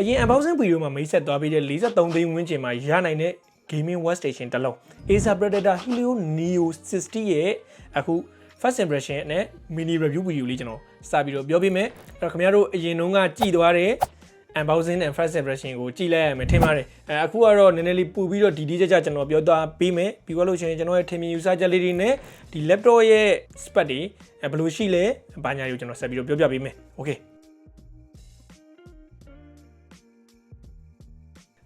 အရင် unboxing video မှာမိတ်ဆက်သွားပြီးတဲ့43သိန်းဝန်းကျင်မှာရနိုင်တဲ့ gaming workstation တစ်လုံး Acer Predator Helio Neo 60ရဲ့အခု first impression နဲ့ mini review video လေးကျွန်တော်စပြီးတော့ပြောပြမယ်အဲ့တော့ခင်ဗျားတို့အရင်တုန်းကကြည့်သွားတဲ့ unboxing and first impression ကိုကြည့်လိုက်ရမယ်ထင်ပါတယ်အဲအခုကတော့နည်းနည်းလေးပူပြီးတော့ဒီဒီကြကြကျွန်တော်ပြောသွားပေးမယ်ပြီးသွားလို့ရှိရင်ကျွန်တော်ရဲ့ထင်မြင် user ချက်လေးတွေနဲ့ဒီ laptop ရဲ့ spec တွေအဲဘယ်လိုရှိလဲဘာညာတွေကိုကျွန်တော်ဆက်ပြီးတော့ပြောပြပေးမယ် okay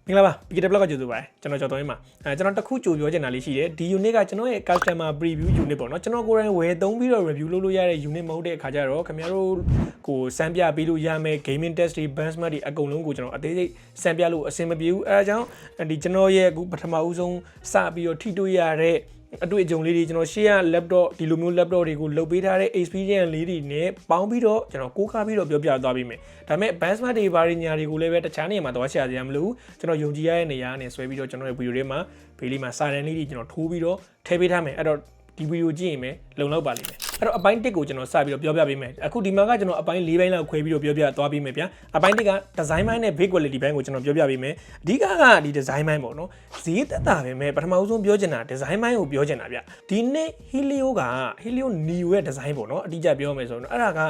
မင်္ဂလာပါ PKT blog ကကြိုဆိုပါရစေကျွန်တော်ကျော်တော်ရင်းပါအဲကျွန်တော်တစ်ခုကြိုပြောချင်တာလေးရှိတယ်ဒီ unit ကကျွန်တော်ရဲ့ customer preview unit ပေါ့နော်ကျွန်တော်ကိုယ်တိုင်ဝယ်သုံးပြီးတော့ review လုပ်လို့ရတဲ့ unit မဟုတ်တဲ့အခါကျတော့ခင်ဗျားတို့ကိုစမ်းပြပေးလို့ရမယ် gaming test တွေ benchmark တွေအကုန်လုံးကိုကျွန်တော်အသေးစိတ်စမ်းပြလို့အဆင်မပြေဘူးအဲဒါကြောင့်ဒီကျွန်တော်ရဲ့အခုပထမဦးဆုံးစပြီးတော့ထိတွေ့ရတဲ့ အတွေ့အကြုံလေးတွေကျွန်တော်ရှေ့က laptop ဒီလိုမျိုး laptop တွေကိုလုပ်ပေးထားတဲ့ experience လေးတွေနဲ့ပေါင်းပြီးတော့ကျွန်တော်ကိုးကားပြီးတော့ပြောပြသွားပေးမယ်ဒါပေမဲ့ benchmark တွေဘာတွေညာတွေကိုလည်းပဲတခြားနေရာမှာသွားရှာကြရမလို့ကျွန်တော်ယုံကြည်ရတဲ့နေရာကနေဆွဲပြီးတော့ကျွန်တော်ရဲ့ video တွေမှာဘေးလေးမှာစာတန်းလေးတွေကျွန်တော်ထိုးပြီးတော့ထည့်ပေးထားမယ်အဲ့တော့ဒီဗီဒီယိုကြည့်ရင်ပဲလုံလောက်ပါလိမ့်မယ် အဲ့တော့အပိုင်း1ကိုကျွန်တော်စပြီးတော့ပြောပြပေးမယ်အခုဒီမှာကကျွန်တော်အပိုင်း၄ပိုင်းလောက်ခွဲပြီးတော့ပြောပြသွားပေးမယ်ဗျာအပိုင်း1က design ပိုင်းနဲ့ big quality ပိုင်းကိုကျွန်တော်ပြောပြပေးမယ်အဓိကကဒီ design ပိုင်းပေါ့နော်ဈေးသက်သာပဲမဲ့ပထမဆုံးပြောချင်တာ design ပိုင်းကိုပြောချင်တာဗျဒီနေ့ Helio က Helio Neo ရဲ့ design ပေါ့နော်အတိအကျပြောမယ်ဆိုတော့အဲ့ဒါက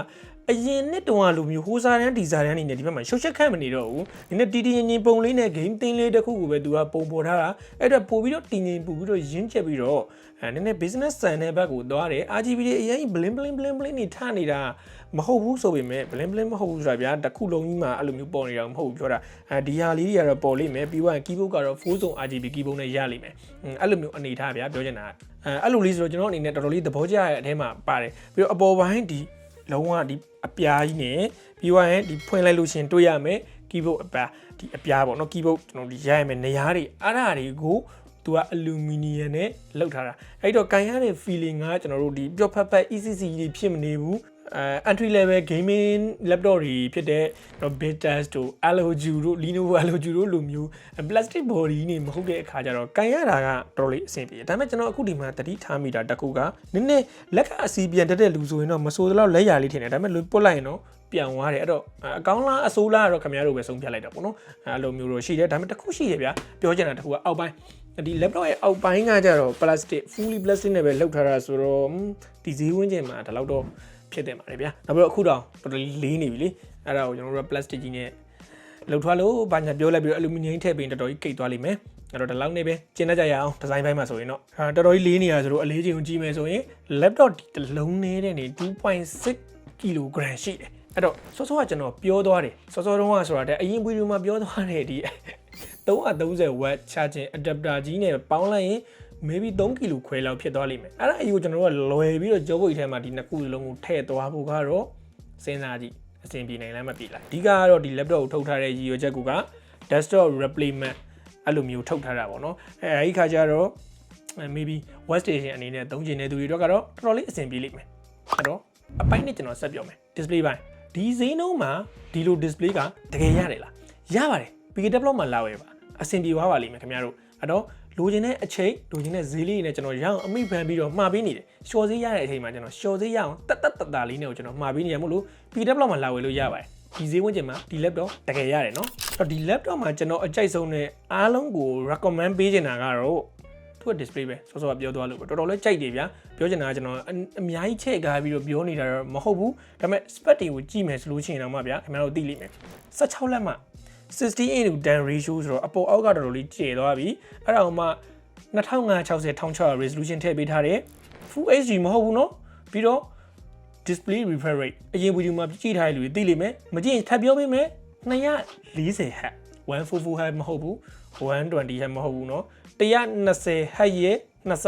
အရင်နှစ်တုန်းကလိုမျိုးဟိုစာတန်းဒီဇာတန်းနေနဲ့ဒီဘက်မှာရှုပ်ချက်ခန့်မနေတော့ဘူးဒီနေ့တီတီငင်ငင်ပုံလေးနဲ့ game သင်းလေးတစ်ခုကိုပဲသူကပုံပေါ်ထားတာအဲ့တော့ပို့ပြီးတော့တီငင်ပူပြီးတော့ရင်းချက်ပြီးတော့ အဲနည်းနည်း business ဆန်တဲ့ဘက်ကိုသွားတယ် RGB တွေအရင် bling bling bling bling နေထနေတာမဟုတ်ဘူးဆိုပေမဲ့ bling bling မဟုတ်ဘူးဆိုတာဗျာတစ်ခုလုံးကြီးမှာအဲ့လိုမျိုးပေါ်နေတာမဟုတ်ဘူးပြောတာအဲဒီဟာလေးတွေကတော့ပေါ်လိမ့်မယ်ပြီးတော့ keyboard ကတော့4 zone RGB keyboard နဲ့ရလိမ့်မယ်အဲ့လိုမျိုးအနေထားဗျာပြောချင်တာအဲအဲ့လိုလေးဆိုတော့ကျွန်တော်အနေနဲ့တော်တော်လေးသဘောကျရတဲ့အထဲမှာပါတယ်ပြီးတော့အပေါ်ပိုင်းဒီလုံးဝဒီအပြားကြီးနဲ့ပြီးသွားရင်ဒီဖွင့်လိုက်လို့ရှင်တွေ့ရမယ် keyboard အပြားဒီအပြားပေါ့နော် keyboard ကျွန်တော်ဒီရရမယ်နေရာတွေအဲ့ဒါတွေကို သူကအလူမီနီယံနဲ့လောက်ထားတာအဲ့တော့ကန်ရတဲ့ feeling ကကျွန်တော်တို့ဒီပျော့ဖက်ဖက် ECC တွေဖြစ်မနေဘူးအဲ entry level gaming laptop တွေဖြစ်တဲ့ Betas တို့ Alloju တို့ Lenovo Alloju တို့လိုမျိုး plastic body နေမဟုတ်တဲ့အခါကျတော့ကန်ရတာကတော်တော်လေးအဆင်ပြေတယ်ဒါပေမဲ့ကျွန်တော်အခုဒီမှာတတိထားမိတာတစ်ခုကနည်းနည်းလက်ကအစီပြန်တက်တဲ့လူဆိုရင်တော့မဆိုးသလောက်လက်ရလေးထင်တယ်ဒါပေမဲ့လွပုတ်လိုက်ရင်တော့ပြန်သွားတယ်အဲ့တော့အကောင်းလားအဆိုးလားတော့ခင်ဗျားတို့ပဲဆုံးဖြတ်လိုက်တာပေါ့နော်အဲ့လိုမျိုးတော့ရှိတယ်ဒါပေမဲ့တစ်ခုရှိတယ်ဗျာပြောချင်တာတစ်ခုကအောက်ပိုင်း ဒီ laptop ရဲ့အောက်ပိုင်းကကြတော့ plastic fully plastic နဲ့ပဲလောက်ထားတာဆိုတော့ဒီဈေးဝန်းကျင်မှာဒါလောက်တော့ဖြစ်တယ်ပါတယ်ဗျာနောက်ပြီးတော့အခုတော့တော်တော်လေးနေပြီလေအဲ့ဒါကိုကျွန်တော်တို့က plastic ကြီးနဲ့လောက်ထားလို့ဘာညာပြောလိုက်ပြီးတော့ aluminum ထည့်ပြီးတော်တော်ကြီးကိတ်သွားလိမ့်မယ်အဲ့တော့ဒီလောက်နေပဲကျင်းတတ်ကြရအောင်ဒီဇိုင်းပိုင်းမှာဆိုရင်တော့အာတော်တော်ကြီးလေးနေရဆိုတော့အလေးချိန်ကိုကြည့်မယ်ဆိုရင် laptop ဒီတစ်လုံးနေတဲ့နေ2.6 kg ရှိတယ်အဲ့တော့စောစောကကျွန်တော်ပြောသွားတယ်စောစောတုန်းကဆိုတာတဲ့အရင်ဗီဒီယိုမှာပြောသွားတယ်ဒီ 330 watt charging adapter ကြီးနဲ့ပေါင်းလိုက်ရင် maybe 3 kg ခွဲလောက်ဖြစ်သွားလိမ့်မယ်အဲ့ဒါအယူကျွန်တော်တို့ကလွယ်ပြီးတော့ကြောပုတ်ထဲမှာဒီနှစ်ခုလုံးကိုထည့်သွားဖို့ကတော့စဉ်းစားကြည့်အဆင်ပြေနိုင်လားမပြေလားအဓိကကတော့ဒီ laptop ကိုထုတ်ထားတဲ့ရည်ရွယ်ချက်က desktop replacement အဲ့လိုမျိုးထုတ်ထားတာပေါ့နော်အဲအဲဒီခါကျတော့ maybe workstation အနေနဲ့သုံးချင်တဲ့သူတွေတော့ကတော့တော်တော်လေးအဆင်ပြေလိမ့်မယ်အဲ့တော့အပိုင်းနဲ့ကျွန်တော်ဆက်ပြောမယ် display ပိုင်းဒီဈေးနှုန်းမှာဒီလို display ကတကယ်ရတယ်လားရပါတယ် PK develop မှာလာဝယ်ပါ အဆင်ပြေသွားပါလိမ့်မယ်ခင်ဗျားတို့အဲ့တော့လိုချင်တဲ့အချိန်လိုချင်တဲ့ဈေးလေးတွေနဲ့ကျွန်တော်ရအောင်အမိဖန်ပြီးတော့မှာပေးနေတယ်ရှော်ဈေးရတဲ့အချိန်မှာကျွန်တော်ရှော်ဈေးရအောင်တက်တက်တတာလေးနဲ့ကိုကျွန်တော်မှာပေးနေရမို့လို့ PK develop မှာလာဝယ်လို့ရပါတယ်ဒီဈေးဝန်းကျင်မှာဒီ laptop တကယ်ရတယ်နော်အဲ့တော့ဒီ laptop မှာကျွန်တော်အကြိုက်ဆုံးနဲ့အားလုံးကို recommend ပေးချင်တာကတော့သူက display ပဲစောစောကပြောသွားလို့ပဲတော်တော်လေးကြိုက်တယ်ဗျာပြောချင်တာကကျွန်တော်အများကြီးချဲ့ကားပြီးတော့ပြောနေတာတော့မဟုတ်ဘူးဒါပေမဲ့ spec တွေကိုကြည့်မယ်ဆိုလို့ရှိရင်တော့မှဗျာခင်ဗျားတို့သိလိမ့်မယ်16လက်မှ 68 to 10 ratio ဆိုတော့အပေါ်အောက်ကတော်တော်လေးကျယ်သွားပြီအဲ့ဒါမှ2560 1600 resolution ထည့်ပေးထားတယ် full HD မဟုတ်ဘူးเนาะပြီးတော့ display refresh rate အရင်ဗီဒီယိုမှာကြည့်ထားတဲ့လူတွေသိလိမ့်မယ်မကြည့်ရင်ထပ်ပြောပေးမယ်240 Hz 144 Hz မဟုတ်ဘူး120 Hz မဟုတ်ဘူးเนาะ120 Hz ရဲ့နှစ်ဆ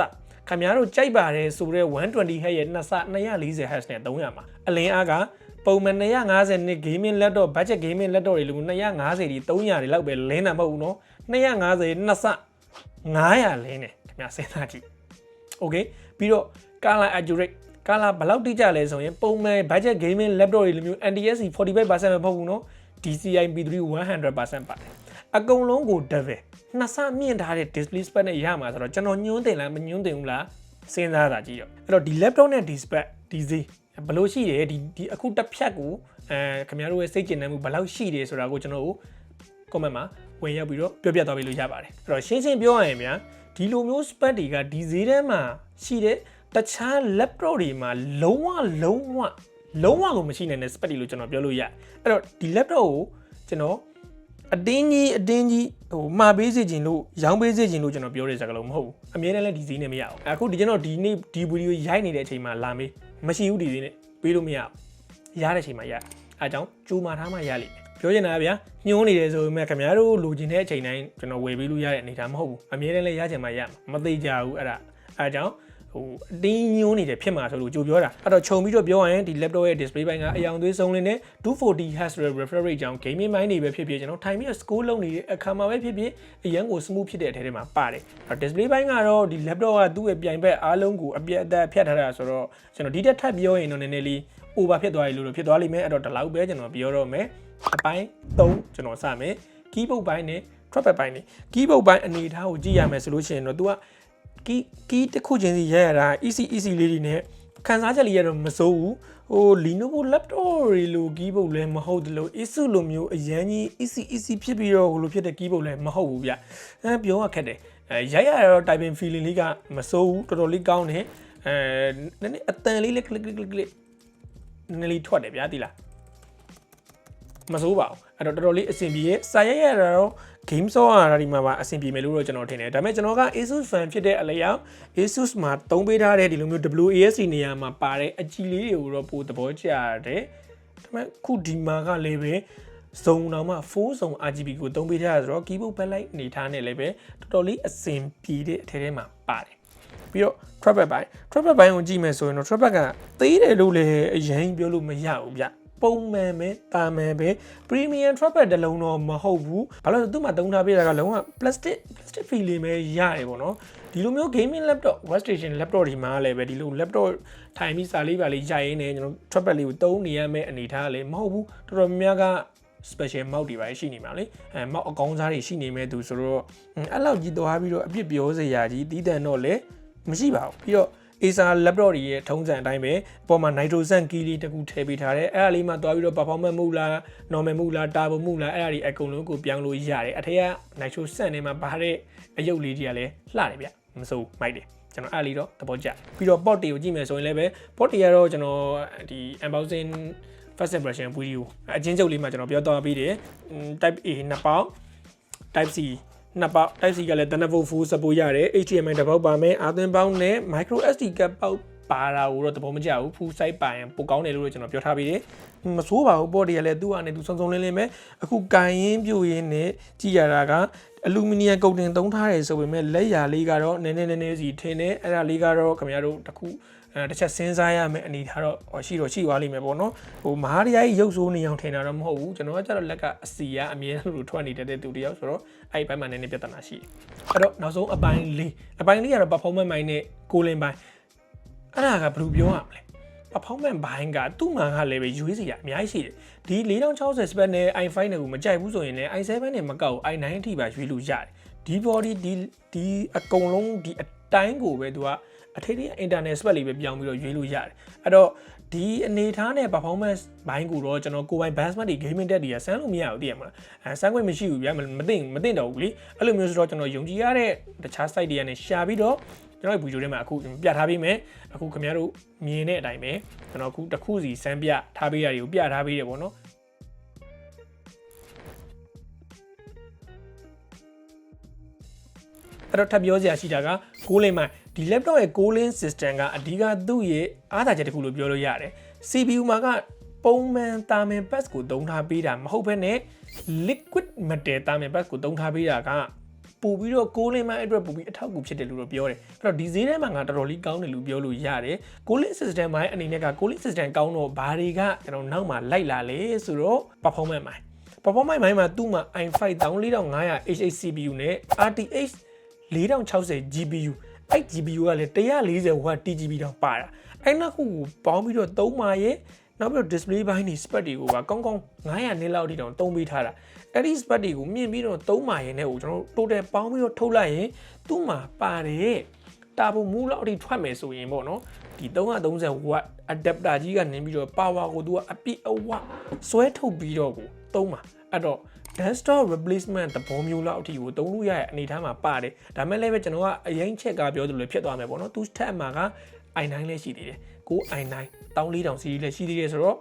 ခင်ဗျားတို့ကြိုက်ပါတယ်ဆိုတော့120 Hz ရဲ့နှစ်ဆ240 Hz နဲ့300မှာအလင်းအားက ပုံမှန်250နှစ် gaming laptop budget gaming laptop တွေလို250ဒီ300တွေလောက်ပဲလင်းတာမဟုတ်ဘူးเนาะ250နှစ်ဆ900လင်းတယ်ခင်ဗျာစဉ်းစားကြည့် okay ပြီးတော့ color accurate ကာလာဘယ်လောက်တိကျလဲဆိုရင်ပုံမှန် budget gaming laptop တွေလိုမျိုး NTSC 45%ပဲမဟုတ်ဘူးเนาะ DCI P3 100%ပါတယ်အကုန်လုံးကို double နှစ်ဆမြင့်ထားတဲ့ display spec နဲ့ရမှာဆိုတော့ကျွန်တော်ညွှန်းတင်လားမညွှန်းတင်ဘူးလားစဉ်းစားတာကြည့်တော့အဲ့တော့ဒီ laptop နဲ့ဒီ spec ဒီဈေး ဘယ်လိုရှိတယ်ဒီဒီအခုတစ်ဖြတ်ကိုအဲခင်ဗျားတို့ရဲ့စိတ်ကျဉ်နှံမှုဘယ်လောက်ရှိတယ်ဆိုတာကိုကျွန်တော်တို့ comment မှာဝင်ရောက်ပြီးတော့ပြောပြသွားပေးလို့ရပါတယ်အဲ့တော့ရှင်းရှင်းပြောရရင်ဗျာဒီလိုမျိုး spec တွေကဒီဈေးထဲမှာရှိတဲ့တခြား laptop တွေမှာလုံးဝလုံးဝလုံးဝကိုမရှိနိုင်တဲ့ spec တွေလို့ကျွန်တော်ပြောလို့ရတယ်အဲ့တော့ဒီ laptop ကိုကျွန်တော်အတင်းကြီးအတင်းကြီးဟိုမှာပေးစေခြင်းလို့ရောင်းပေးစေခြင်းလို့ကျွန်တော်ပြောတဲ့စကားလုံးမဟုတ်ဘူးအများနဲ့လည်းဒီဈေးနဲ့မရအောင်အခုဒီကျွန်တော်ဒီနေ့ဒီဗီဒီယိုရိုက်နေတဲ့အချိန်မှာလာမေး မရှိဘူးဒီဈေးနဲ့ပေးလို့မရအောင်ရတဲ့အချိန်မှာရအဲအကြောင်းကြိုးမာထားမှရလိမ့်မယ်ပြောချင်တာကဗျာညှိုးနေတယ်ဆိုပေမဲ့ခင်ဗျားတို့လိုချင်တဲ့အချိန်တိုင်းကျွန်တော်ဝယ်ပေးလို့ရတဲ့အနေအထားမဟုတ်ဘူးအများနဲ့လည်းရချင်မှရမှာမသိကြဘူးအဲ့ဒါအဲအကြောင်း ဟိုအတင်းညိုးနေတယ်ဖြစ်မှာဆိုလို့ကြိုပြောတာအဲ့တော့ခြုံပြီးတော့ပြောရရင်ဒီ laptop ရဲ့ display ဘိုင်းကအယောင်သွေးဆုံးလင်းနဲ့240 Hz refresh rate ကြောင့် gaming mind တွေပဲဖြစ်ဖြစ်ကျွန်တော်ထိုင်ပြီး score လုပ်နေတဲ့အခါမှာပဲဖြစ်ဖြစ်အရန်ကို smooth ဖြစ်တဲ့အထဲထဲမှာပါတယ်အဲ့ display ဘိုင်းကတော့ဒီ laptop ကသူ့ရဲ့ပြိုင်ဘက်အားလုံးကိုအပြတ်အသတ်ဖြတ်ထားတာဆိုတော့ကျွန်တော်ဒီတက်ထပ်ပြောရင်တော့နည်းနည်းလေး over ဖြစ်သွားပြီလို့ဖြစ်သွားလိမ့်မယ်အဲ့တော့ဒီလောက်ပဲကျွန်တော်ပြောတော့မယ်အပိုင်း3ကျွန်တော်စမယ် keyboard ဘိုင်းနဲ့ trackpad ဘိုင်းနဲ့ keyboard ဘိုင်းအနေထားကိုကြည့်ရမယ်ဆိုလို့ရှိရင်တော့ तू က ကီကီတစ်ခုချင်းစီရရတာ easy easy လေးတွေနဲ့ခန်းစားချက်လေးရတော့မစိုးဘူးဟို Lenovo laptop တွေလို keyboard လည်းမဟုတ်တယ်လို့ Asus လိုမျိုးအရန်ကြီး easy easy ဖြစ်ပြီးတော့ဟိုလိုဖြစ်တဲ့ keyboard လည်းမဟုတ်ဘူးဗျအဲပြောရခက်တယ်အဲရိုက်ရတော့ typing feeling လေးကမစိုးဘူးတော်တော်လေးကောင်းတယ်အဲနည်းနည်းအတန်လေးလေး click click click click နည်းနည်းလေးထွက်တယ်ဗျာတိလား မစိုးပါဘူးအဲ့တော့တော်တော်လေးအဆင်ပြေရဲ့စာရိုက်ရတာတော့ game ဆော့ရတာဒီမှာပါအဆင်ပြေမယ်လို့တော့ကျွန်တော်ထင်တယ်ဒါပေမဲ့ကျွန်တော်က Asus fan ဖြစ်တဲ့အလျောက် Asus မှာသုံးပေးထားတဲ့ဒီလိုမျိုး WASD နေရာမှာပါတဲ့အကြည်လေးတွေကိုတော့ပိုသဘောကျရတယ်ဒါပေမဲ့ခုဒီမှာကလည်းပဲစုံတော့မှ4စုံ RGB ကိုသုံးပေးထားရဆိုတော့ keyboard backlight အနေထားနဲ့လည်းပဲတော်တော်လေးအဆင်ပြေတဲ့အထဲထဲမှာပါတယ်ပြီးတော့ trackpad ဘိုင်း trackpad ဘိုင်းကိုကြည့်မယ်ဆိုရင်တော့ trackpad ကသေးတယ်လို့လည်းအရင်ပြောလို့မရဘူးဗျ ပုံမှန်ပဲတာမန်ပဲ premium trackpad တစ်လုံးတော့မဟုတ်ဘူးဘာလို့လဲသူ့မှာသုံးထားပေးတာကလုံးဝ plastic plastic feeling ပဲရတယ်ပေါ့နော်ဒီလိုမျိုး gaming laptop workstation laptop ဒီမှာလည်းပဲဒီလို laptop ထိုင်ပြီးစာလေးပါလေးရိုက်ရင်းနဲ့ကျွန်တော် trackpad လေးကိုသုံးနေရမယ့်အနေထားလည်းမဟုတ်ဘူးတော်တော်များများက special mount တွေပါရှိနေမှာလေအဲ mount အကောင်းစားတွေရှိနေမဲ့သူဆိုတော့အဲ့လောက်ကြီးသွားပြီးတော့အပြစ်ပြောစရာကြီးတီးတန်တော့လည်းမရှိပါဘူးပြီးတော့ Acer laptop တွေရဲ့ထုံးစံအတိုင်းပဲအပေါ်မှာ nitrogen key လေးတစ်ခုထည့်ပေးထားတယ်အဲ့ဒါလေးမှသွားပြီးတော့ performance မှုလား normal မှုလား turbo မှုလားအဲ့ဒါတွေအကုန်လုံးကိုပြောင်းလို့ရတယ်အထက်က nitrogen နဲ့မှာပါတဲ့အယုတ်လေးကြီးကလည်းလှတယ်ဗျမစိုးမိုက်တယ်ကျွန်တော်အဲ့လေးတော့သဘောကျပြီးတော့ port တွေကိုကြည့်မယ်ဆိုရင်လည်းပဲ port တွေကတော့ကျွန်တော်ဒီ unboxing first impression video အချင်းချုပ်လေးမှာကျွန်တော်ပြောသွားပြီးတယ် type A နှစ်ပေါက် type C နှစ်ပေါက် type C ကလည်း Thunderbolt 4 support ရတယ် HDMI တစ်ပေါက်ပါမယ်အာသင်ပေါက်နဲ့ micro SD ကပ်ပေါက်ပါတာကိုတော့သဘောမကျဘူး full size ပါရင်ပိုကောင်းတယ်လို့ကျွန်တော်ပြောထားပြီးတယ်မဆိုးပါဘူးပေါ့ဒီကလည်းသူ့အနေနဲ့သူစုံစုံလင်းလင်းပဲအခုကန်ရင်ပြိုရင်းနဲ့ကြည်ရတာကအလူမီနီယံကုတ်တင်သုံးထားတယ်ဆိုပေမဲ့လက်ရာလေးကတော့နည်းနည်းနည်းနည်းစီထင်းနေအဲ့ဒါလေးကတော့ခင်ဗျားတို့တခု အဲတစ်ချက်စဉ်းစားရမယ်အနေထားတော့ရှိတော့ရှိသွားလိမ့်မယ်ပေါ့နော်ဟိုမဟာရရဲ့ရုပ်ဆိုးနေအောင်ထင်တာတော့မဟုတ်ဘူးကျွန်တော်ကကျတော့လက်ကအစီကအမြဲတမ်းလို့ထွက်နေတဲ့သူတယောက်ဆိုတော့အဲ့ဒီဘက်မှာနည်းနည်းပြဿနာရှိတယ်အဲ့တော့နောက်ဆုံးအပိုင်းလေးအပိုင်းလေးကတော့ performance ပိုင်းနဲ့ကိုလင်ပိုင်းအဲ့ဒါကဘယ်လိုပြောရမလဲ performance ဘိုင်းကသူ့မှာကလည်းပဲရွေးစီရအများကြီးရှိတယ်ဒီ4060 spec နဲ့ i5 နဲ့ကိုမကြိုက်ဘူးဆိုရင်လည်း i7 နဲ့မကောက် i9 အထိပါရွေးလို့ရတယ်ဒီ body ဒီဒီအကုန်လုံးဒီအတိုင်းကိုပဲသူက အထက်ထက် internet spec လေးပဲပြောင်းပြီးတော့ရွေးလို့ရတယ်အဲ့တော့ဒီအနေထားနဲ့ performance ဘိုင်းကိုတော့ကျွန်တော်ကိုယ်ပိုင် benchmark တွေ gaming tech တွေကဆန်းလို့မရဘူးသိရမလားအဲဆန်းခွင့်မရှိဘူးဗျာမသိမသိတော့ဘူးလေအဲ့လိုမျိုးဆိုတော့ကျွန်တော်ယုံကြည်ရတဲ့တခြား site တွေကနေရှာပြီးတော့ကျွန်တော်ဗီဒီယိုထဲမှာအခုပြထားပေးမယ်အခုခင်ဗျားတို့မြင်တဲ့အတိုင်းပဲကျွန်တော်အခုတစ်ခုစီစမ်းပြထားပေးရတွေကိုပြထားပေးတယ်ပေါ့နော်အဲ့တော့ထပ်ပြောစရာရှိတာကကိုးလိမ့်မိုင် ဒီ laptop ရဲ့ cooling system ကအဓိကသူ့ရဲ့အားသာချက်တစ်ခုလို့ပြောလို့ရတယ် CPU မှာကပုံမှန်တာမင် pass ကိုသုံးထားပေးတာမဟုတ်ဘဲနဲ့ liquid metal တာမင် pass ကိုသုံးထားပေးတာကပို့ပြီးတော့ကိုးလင်းမအတွက်ပို့ပြီးအထောက်အကူဖြစ်တယ်လို့တော့ပြောတယ်အဲ့တော့ဒီဈေးထဲမှာငါတော်တော်လေးကောင်းတယ်လို့ပြောလို့ရတယ်ကိုးလင်း system မိုင်းအနေနဲ့ကကိုးလင်း system ကောင်းတော့ဘာတွေကကျွန်တော်နောက်မှာလိုက်လာလဲဆိုတော့ performance မိုင်း performance မိုင်းမှာသူ့မှာ i5 14500 HH CPU နဲ့ RTX 4060 GPU အဲ့ GPU ကလည်း140 watt TGP တောင်ပါတာအဲ့နောက်ခုကိုပေါင်းပြီးတော့သုံးပါရဲ့နောက်ပြီးတော့ display ဘိုင်းတွေ spec တွေကိုပါကောင်းကောင်း900နည်းလောက်အထိတောင်သုံးပေးထားတာအဲ့ဒီ spec တွေကိုမြင်ပြီးတော့သုံးပါရဲ့နဲ့ကိုကျွန်တော်တို့ total ပေါင်းပြီးတော့ထုတ်လိုက်ရင်သူ့မှာပါတယ်တာဘုံမူလောက်အထိထွက်မယ်ဆိုရင်ပေါ့နော်ဒီ330 watt adapter ကြီးကနေပြီးတော့ power ကိုသူကအပြည့်အဝဆွဲထုတ်ပြီးတော့ကိုသုံးပါအဲ့တော့ desktop replacement သဘောမျိုးလောက်အထိကိုသုံးလို့ရတဲ့အနေအထားမှာပါတယ်ဒါမဲ့လည်းပဲကျွန်တော်ကအရင်ချက်ကပြောသလိုလည်းဖြစ်သွားမယ်ပေါ့နော်သူထက်အမှာက i9 လည်းရှိသေးတယ်ကို i9 14000 series လည်းရှိသေးတယ်ဆိုတော့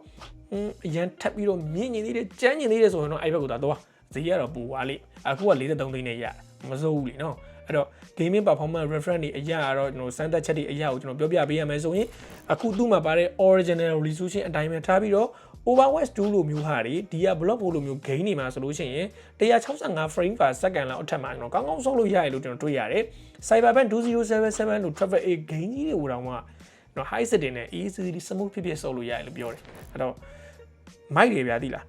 อืมအရင်ထပ်ပြီးတော့မြင့်နေသေးတယ်ကြမ်းနေသေးတယ်ဆိုရင်တော့အဲ့ဘက်ကိုသာတော့ဈေးကတော့ပူသွားလိအခုက43သိန်းနဲ့ရမစိုးဘူးလीနော်အဲ့တော့ gaming performance reference တွေအရာကတော့ကျွန်တော်စမ်းသပ်ချက်တွေအရာကိုကျွန်တော်ပြောပြပေးရမယ်ဆိုရင်အခုသူ့မှာပါတဲ့ original resolution အတိုင်းပဲထားပြီးတော့ Overwatch 2လိုမျိုးဟာတွေဒီက block ဘို့လိုမျိုး gain တွေမှာဆိုလို့ရှိရင်165 frame per second လောက်အထက်မှာကျွန်တော်ကောင်းကောင်းဆော့လို့ရတယ်လို့ကျွန်တော်တွေ့ရတယ် Cyberpunk 2077လို့ Triple A gain ကြီးတွေဟိုတောင်မှနော် high setting နဲ့ easily smooth ဖြစ်ဖြစ်ဆော့လို့ရတယ်လို့ပြောတယ်အဲ့တော့ mic တွေဗျာသိလား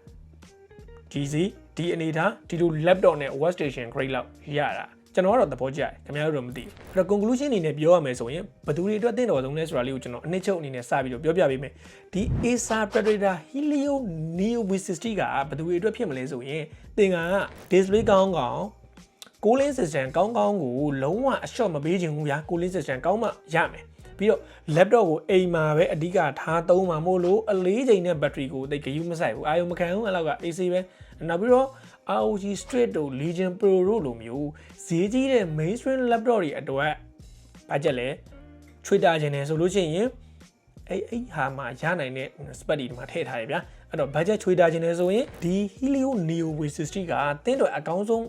GZ ဒီအနေထားဒီလို laptop နဲ့ workstation grade လောက်ရတာ ကျွန်တော်ကတော့သဘောကျတယ်ခင်ဗျားတို့တော့မသိဘူးအဲ့တော့ conclusion အနေနဲ့ပြောရမယ်ဆိုရင်ဘယ်သူတွေအတွက်သင့်တော်ဆုံးလဲဆိုတာလေးကိုကျွန်တော်အနည်းချုပ်အနေနဲ့စပြီးတော့ပြောပြပေးမယ်ဒီ Acer Predator Helio Neo V60 ကဘယ်သူတွေအတွက်ဖြစ်မလဲဆိုရင်သင်က display ကောင်းကောင်း cooling system ကောင်းကောင်းကိုလုံးဝအလျှော့မပေးချင်ဘူးဗျာ cooling system ကောင်းမှရမယ်ပြီးတော့ laptop ကိုအိမ်မှာပဲအဓိကထားသုံးမှာမို့လို့အလေးချိန်နဲ့ battery ကိုတိတ်ဂရုမစိုက်ဘူးအာရုံမခံဘူးအဲ့လောက်က AC ပဲနောက်ပြီးတော့ ROG Strix တို့ Legion Pro တို့လိုမျိုးဈေးကြီးတဲ့ mainstream laptop တွေအတွက်ဘာကြက်လဲချွေတာခြင်းတယ်ဆိုလို့ရှိရင်အဲ့အဲ့ဟာမှာရနိုင်တဲ့ spec တွေဒီမှာထည့်ထားရဗျာအဲ့တော့ budget ချွေတာခြင်းတယ်ဆိုရင်ဒီ Helio Neo V60 ကတင်းတော့အကောင်းဆုံး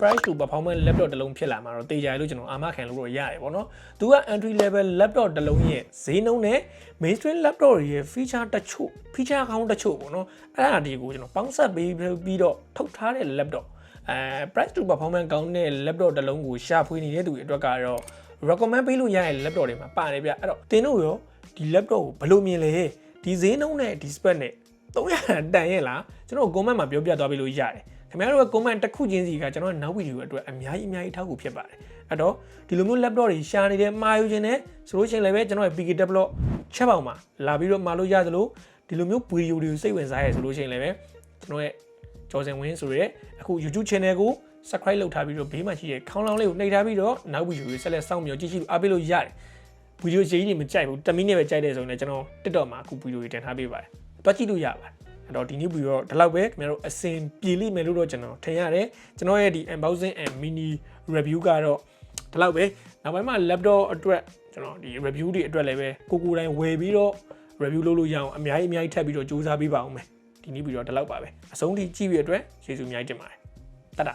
price to performance laptop တစ်လုံးဖြစ်လာမှာတော့တေချာရလို့ကျွန်တော်အာမခံလို့တော့ရတယ်ပေါ့နော်။သူက entry level laptop တစ်လုံးရဲ့ဈေးနှုန်းနဲ့ mainstream laptop တွေရဲ့ feature တချို့ feature ကောင်းတချို့ပေါ့နော်။အဲ့ဒါတွေကိုကျွန်တော်ပေါင်းစပ်ပေးပြီးတော့ထုတ်ထားတဲ့ laptop အဲ price to performance ကောင်းတဲ့ laptop တစ်လုံးကိုရှာဖွေနေတဲ့သူတွေအတွက်ကတော့ recommend ပေးလို့ရတဲ့ laptop တွေမှာပါတယ်ဗျ။အဲ့တော့တင်တို့ရောဒီ laptop ကိုဘယ်လိုမြင်လဲဒီဈေးနှုန်းနဲ့ဒီ spec နဲ့300တန်ရဲ့လားကျွန်တော် comment မှာပြောပြသွားပေးလို့ရတယ်။ ခင်ဗျားတို့ရဲ့ comment တစ်ခုချင်းစီကကျွန်တော်နောက်ဗီဒီယိုအတွက်အများကြီးအများကြီးထောက်ကူဖြစ်ပါတယ်အဲ့တော့ဒီလိုမျိုး laptop တွေရှာနေတယ်မှာယူခြင်းနဲ့ဆိုလို့ရှိရင်လည်းပဲကျွန်တော်ရဲ့ PK develop ချက်ပေါင်မှာလာပြီးတော့မှာလို့ရသလိုဒီလိုမျိုးဗီဒီယိုတွေကိုစိတ်ဝင်စားရဲဆိုလို့ရှိရင်လည်းပဲကျွန်တော်ရဲ့ကျော်စင်ဝင်းဆိုရဲအခု YouTube channel ကို subscribe လုပ်ထားပြီးတော့ဘေးမှာရှိတဲ့ခေါင်းလောင်းလေးကိုနှိပ်ထားပြီးတော့နောက်ဗီဒီယိုတွေဆက်လက်စောင့်မျှော်ကြည့်ကြည့်အားပေးလို့ရတယ်ဗီဒီယိုကြီးတွေမကြိုက်ဘူး10မိနစ်ပဲကြိုက်တယ်ဆိုရင်လည်းကျွန်တော် TikTok မှာအခုဗီဒီယိုတွေတင်ထားပေးပါတယ်တွားကြည့်လို့ရပါတယ် အဲ့တော့ဒီနေ့ဗီဒီယိုတော့ဒီလောက်ပဲခင်ဗျားတို့အစင်ပြေလိမ့်မယ်လို့တော့ကျွန်တော်ထင်ရတယ်ကျွန်တော်ရဲ့ဒီ unboxing and mini review ကတော့ဒီလောက်ပဲနောက်ပိုင်းမှာ laptop အတွက်ကျွန်တော်ဒီ review တွေအတွက်လည်းပဲကိုကိုတိုင်းဝယ်ပြီးတော့ review လုပ်လို့ရအောင်အများကြီးအများကြီးထပ်ပြီးတော့စူးစမ်းပေးပါအောင်မယ်ဒီနေ့ဗီဒီယိုတော့ဒီလောက်ပါပဲအဆုံးထိကြည့်ပြီးအတွက်ကျေးဇူးအများကြီးတင်ပါတယ်တတ်တာ